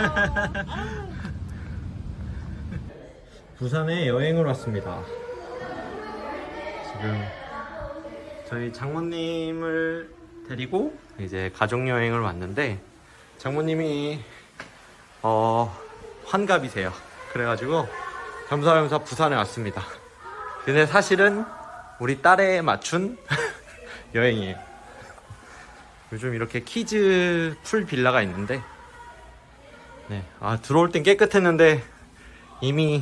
부산에 여행을 왔습니다. 지금 저희 장모님을 데리고 이제 가족 여행을 왔는데 장모님이 어 환갑이세요. 그래가지고 겸사겸사 부산에 왔습니다. 근데 사실은 우리 딸에 맞춘 여행이에요. 요즘 이렇게 키즈 풀 빌라가 있는데 네, 아 들어올 땐 깨끗했는데 이미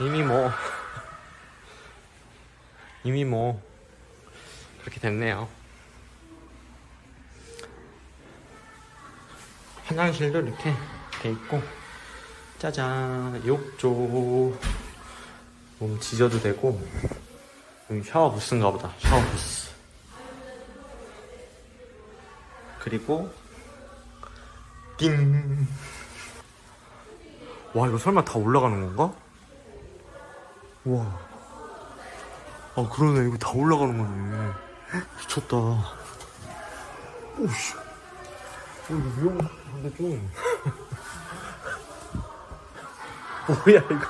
이미 뭐 이미 뭐 그렇게 됐네요. 화장실도 이렇게 돼 있고 짜잔. 욕조 몸 지져도 되고 여기 샤워 부스인가 보다. 샤워 부스. 그리고 띵. 와 이거 설마 다 올라가는 건가? 와. 아 그러네 이거 다 올라가는 거네. 미쳤다. 오씨. 어, 이거 위험한데 좀. 뭐야 이거?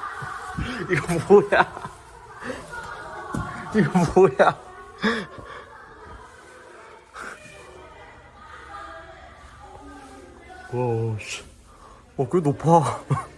이거 뭐야? 이거 뭐야? 와, 씨. 어, 꽤 높아.